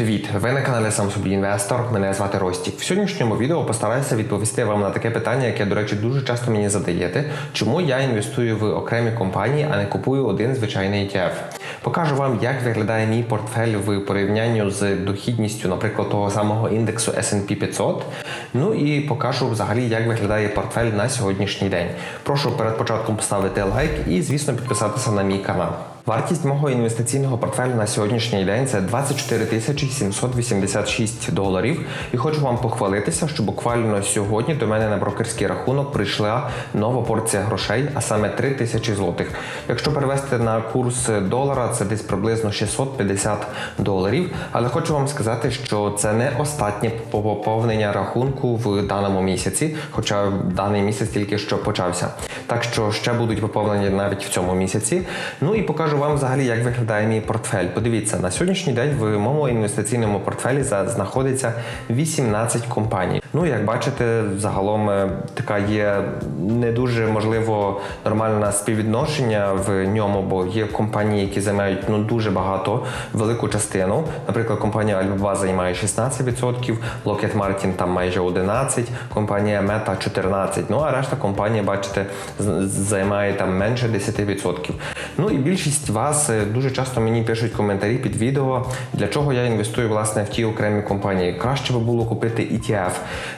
Привіт! Ви на каналі Сам собі інвестор. Мене звати Ростік. В сьогоднішньому відео постараюся відповісти вам на таке питання, яке, до речі, дуже часто мені задаєте. Чому я інвестую в окремі компанії, а не купую один звичайний ETF? Покажу вам, як виглядає мій портфель в порівнянні з дохідністю, наприклад, того самого індексу S&P 500. Ну і покажу взагалі, як виглядає портфель на сьогоднішній день. Прошу перед початком поставити лайк і, звісно, підписатися на мій канал. Вартість мого інвестиційного портфелю на сьогоднішній день це 24 тисячі 786 доларів. І хочу вам похвалитися, що буквально сьогодні до мене на брокерський рахунок прийшла нова порція грошей, а саме 3 тисячі злотих. Якщо перевести на курс долара, це десь приблизно 650 доларів. Але хочу вам сказати, що це не останнє поповнення рахунку в даному місяці, хоча даний місяць тільки що почався. Так що ще будуть поповнення навіть в цьому місяці. Ну і покажу вам взагалі, як виглядає мій портфель. Подивіться, на сьогоднішній день в моєму інвестиційному портфелі знаходиться 18 компаній. Ну, як бачите, загалом е, така є не дуже можливо нормальне співвідношення в ньому, бо є компанії, які займають ну дуже багато, велику частину. Наприклад, компанія Alibaba займає 16%, Lockheed Martin там майже 11%, компанія Meta 14%. Ну а решта компаній, бачите, займає там менше 10%. Ну і більшість вас е, дуже часто мені пишуть коментарі під відео, для чого я інвестую власне в ті окремі компанії. Краще би було купити ETF.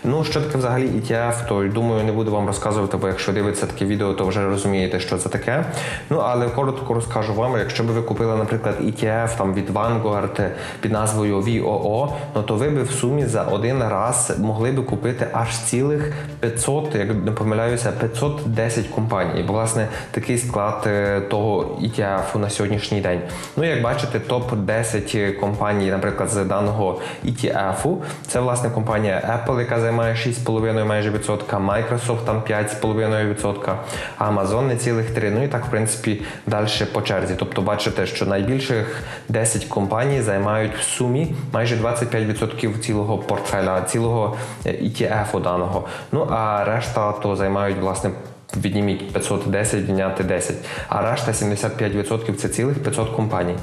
Ну що таке взагалі ETF, то думаю, не буду вам розказувати, бо якщо дивитися таке відео, то вже розумієте, що це таке. Ну але коротко розкажу вам, якщо б ви купили, наприклад, ETF там від Vanguard е, під назвою VOO, ну то ви би в сумі за один раз могли би купити аж цілих 500, як не помиляюся, 510 компаній. Бо власне такий склад е, того ETF на сьогоднішній день. Ну як бачите, топ 10 компаній, наприклад, з даного ETF, це власне компанія Apple, яка займає 6,5 майже відсотка, Microsoft там 5,5 відсотка, Amazon не цілих 3. Ну і так, в принципі, далі по черзі. Тобто, бачите, що найбільших 10 компаній займають в сумі майже 25% цілого портфеля, цілого е, ETF даного. Ну а решта то займають власне. Відніміть 510, відняти 10, а решта 75% це цілих 500 компаній.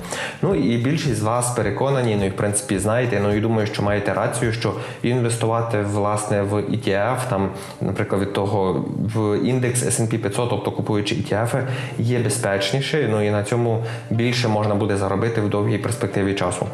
Ну і більшість з вас переконані, ну і в принципі знаєте, ну і думаю, що маєте рацію, що інвестувати власне в ETF, там, наприклад, від того в індекс S&P 500, тобто купуючи ETF, є безпечніше. Ну і на цьому більше можна буде заробити в довгій перспективі часу.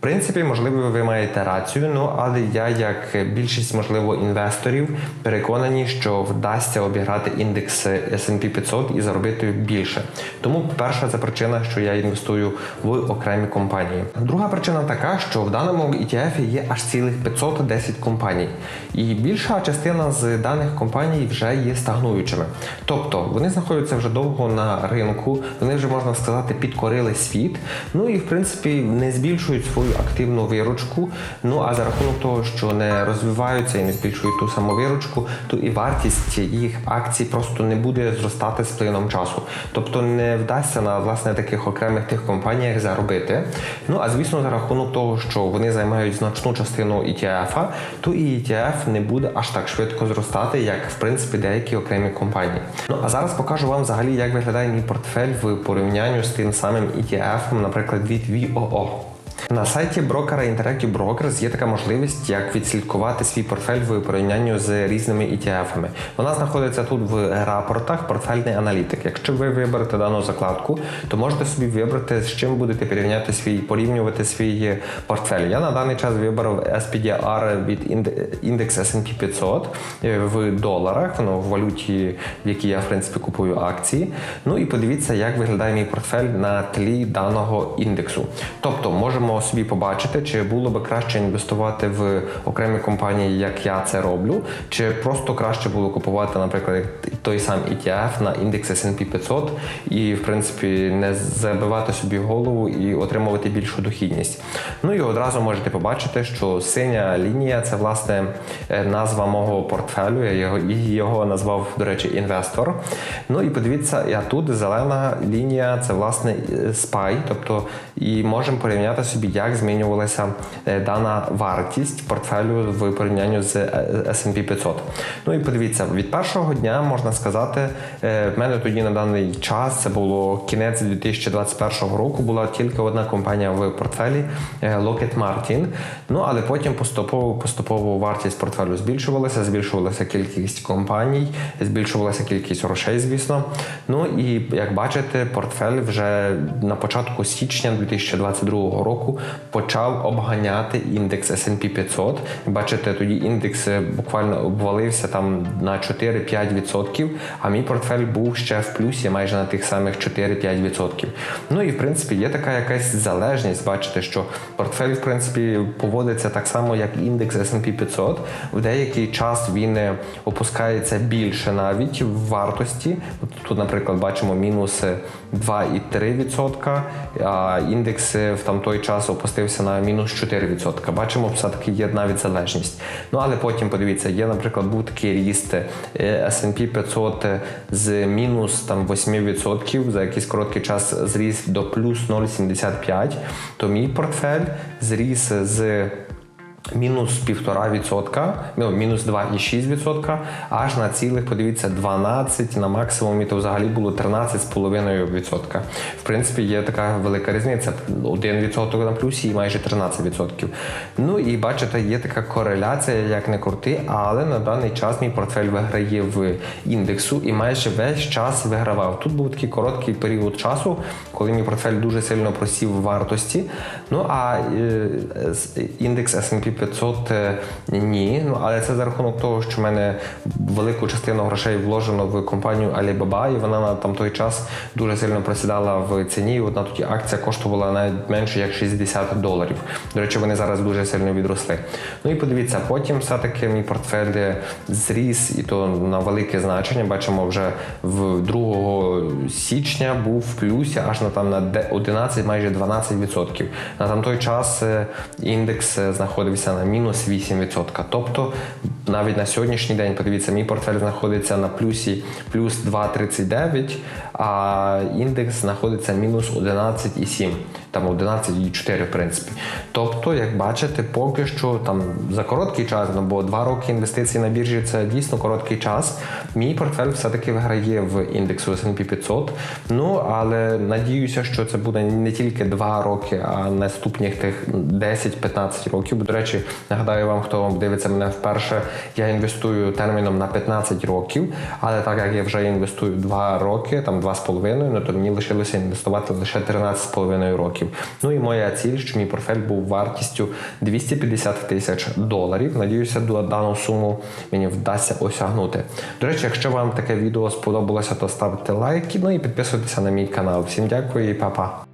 Принципі, можливо, ви маєте рацію, ну але я, як більшість, можливо, інвесторів, переконані, що вдасться обіграти індекс S&P 500 і заробити більше. Тому перша це причина, що я інвестую в окремі компанії. Друга причина така, що в даному ETF є аж цілих 510 компаній, і більша частина з даних компаній вже є стагнуючими. Тобто вони знаходяться вже довго на ринку, вони вже можна сказати підкорили світ. Ну і в принципі не збільшують свою активну виручку. Ну а за рахунок того, що не розвиваються і не збільшують ту саму виручку, то і вартість їх акцій просто не буде зростати з плином часу. Тобто не вдасться на власне таких окремих тих компаніях заробити. Ну а звісно, за рахунок того, що вони займають значну частину ETF, то і ETF не буде аж так швидко зростати, як в принципі деякі окремі компанії. Ну а зараз покажу вам взагалі, як виглядає мій портфель в порівнянні з тим самим ETF, наприклад, від VOO. На сайті брокера Interactive Brokers є така можливість, як відслідкувати свій портфель в порівнянні з різними ETF-ами. Вона знаходиться тут в рапортах портфельний аналітик. Якщо ви виберете дану закладку, то можете собі вибрати, з чим будете порівняти свій, порівнювати свій портфель. Я на даний час вибрав SPDR від інде- індекс S&P 500 е, в доларах, ну, в валюті, в якій я в принципі купую акції. Ну і подивіться, як виглядає мій портфель на тлі даного індексу. Тобто можемо собі побачити, чи було би краще інвестувати в окремі компанії, як я це роблю, чи просто краще було купувати, наприклад, той сам ETF на індекс S&P 500 і, в принципі, не забивати собі голову і отримувати більшу дохідність. Ну і одразу можете побачити, що синя лінія це власне е, назва мого портфелю. Я його, його назвав, до речі, інвестор. Ну і подивіться, а тут зелена лінія це власне е, SPY, тобто і можемо порівняти собі як змінювалася е, дана вартість портфелю в порівнянні з е, S&P 500. Ну і подивіться, від першого дня можна сказати, е, в мене тоді на даний час це було кінець 2021 року. Була тільки одна компанія в портфелі Lockheed Martin. Ну але потім поступово поступово вартість портфелю збільшувалася, збільшувалася кількість компаній, збільшувалася кількість грошей, звісно. Ну і як бачите, портфель вже на початку січня 2022 року почав обганяти індекс S&P 500. Бачите, тоді індекс е, буквально обвалився там на 4-5%, а мій портфель був ще в плюсі майже на тих самих 4-5%. Ну і в принципі є така якась залежність. Бачите, що портфель в принципі поводиться так само, як індекс S&P 500. В деякий час він е, опускається більше навіть в вартості. Тут, наприклад, бачимо мінус 2,3%, а індекс е, в той час опустився на мінус 4%. Бачимо, все-таки є навіть залежність. Ну але потім подивіться, є, наприклад, був такий ріст е, S&P 500 з мінус там 8% за якийсь короткий час зріс до плюс 0,75, то мій портфель зріс з мінус 1,5%, ну, мінус 2,6%, аж на цілих, подивіться, 12, на максимумі то взагалі було 13,5%. В принципі, є така велика різниця. 1% на плюсі і майже 13%. Ну і бачите, є така кореляція, як не крути, але на даний час мій портфель виграє в індексу і майже весь час вигравав. Тут був такий короткий період часу, коли мій портфель дуже сильно просів в вартості. Ну а е, індекс S&P 500 е, ні. Ну але це за рахунок того, що в мене велику частину грошей вложено в компанію Alibaba, і вона на там той час дуже сильно просідала в ціні. Одна тоді акція коштувала навіть менше як 60 доларів. До речі, вони зараз дуже сильно відросли. Ну і подивіться, потім все-таки мій портфель е, зріс, і то на велике значення. Бачимо, вже в 2 січня був в плюсі аж на там на 11, майже 12%. На там той час е, індекс знаходився на мінус 8%. Тобто навіть на сьогоднішній день, подивіться, мій портфель знаходиться на плюсі плюс 2,39, а індекс знаходиться мінус 11,7, там 11,4 в принципі. Тобто, як бачите, поки що там за короткий час, ну бо два роки інвестицій на біржі це дійсно короткий час. Мій портфель все-таки виграє в індексу S&P 500. Ну але надіюся, що це буде не тільки два роки, а наступних тих 10-15 років. Бо, до речі, нагадаю вам, хто дивиться мене вперше, я інвестую терміном на 15 років, але так як я вже інвестую 2 роки, там 2,5, ну то мені лишилося інвестувати лише 13,5 років. Ну і моя ціль, що мій портфель був вартістю 250 тисяч доларів. Надіюся, до дану суму мені вдасться осягнути. До речі, якщо вам таке відео сподобалося, то ставте лайки, ну і підписуйтеся на мій канал. Всім дякую і па-па.